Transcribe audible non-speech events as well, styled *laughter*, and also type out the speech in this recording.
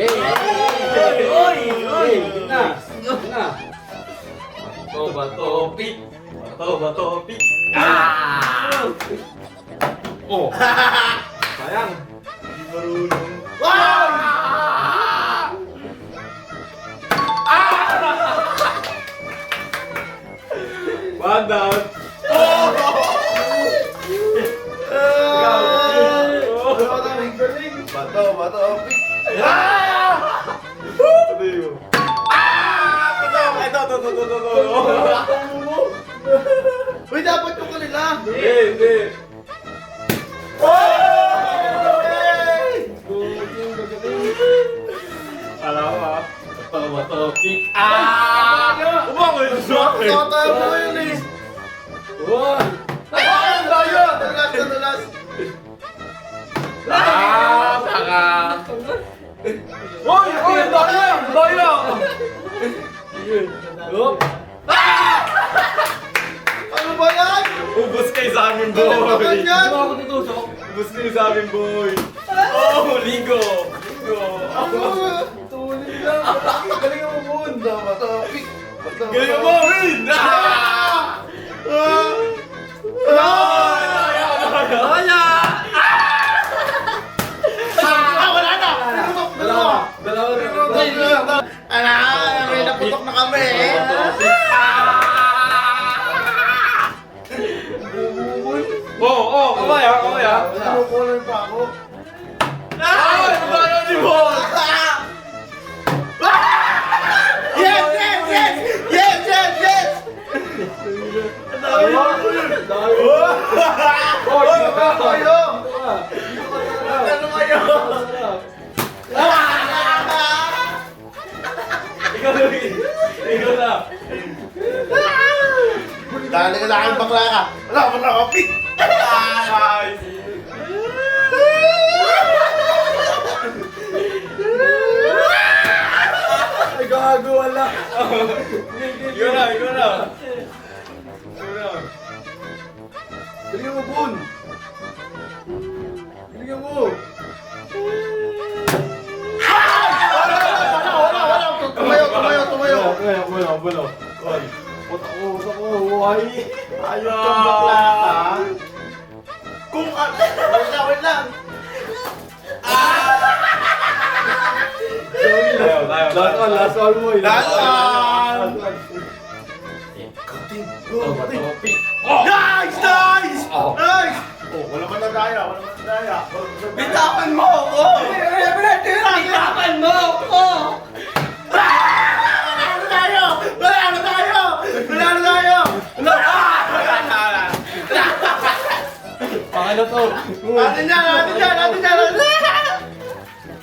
Oy! Oy! Na! Na! Toba topic! Toba topic! Ah! Oh! Sayang! Hindi marunong. Ah! One down. Bato, bato, pick. Sabi Uy, dapat yung kanila. Hindi, hindi. Alam mo ba? Toba topic. Ah! Umangoy sa akin. Tayo mo yun eh. One. Ay, tayo! Talas, talas. Ah, saka. Hoy, hoy, daya, daya. Yup. *laughs* Ano ba yan? Ubus kayo sa amin, Ano ba boy. yan? ako tutusok? Ubus kayo sa amin, boy. Oh, ligo. Ligo. Tuloy lang. Galing mo bun. Pick. Bato, Galing mo, win! Ah! Daya! Ala, may naputok na kami. Oo, oo, kamaya, kamaya. Kinukulay pa ako. Ikaw na, ikaw na. Dali sa akin bakla ka. Wala ka na nice. Ay, gago, wala. Ikaw na, ikaw na. Ikaw na. Galingan mo, Bun! Galingan mo! Kumayo, kumayo. One. Puta ko, puta ko, huway! Ayos kang bakla ka! Kung *laughs* ano... Wait lang, wait lang! Tayo, tayo. Last one, last one mo. Last one! Last one. Oh. Nice! Nice! Oh. Nice! Oh, wala man na daya, wala man na daya. Bitawan mo ako! Bitawan mo ako! Wala na tayo! Wala na tayo! Wala na tayo! Pakano to? Atin yan, atin yan, atin yan! atin yan!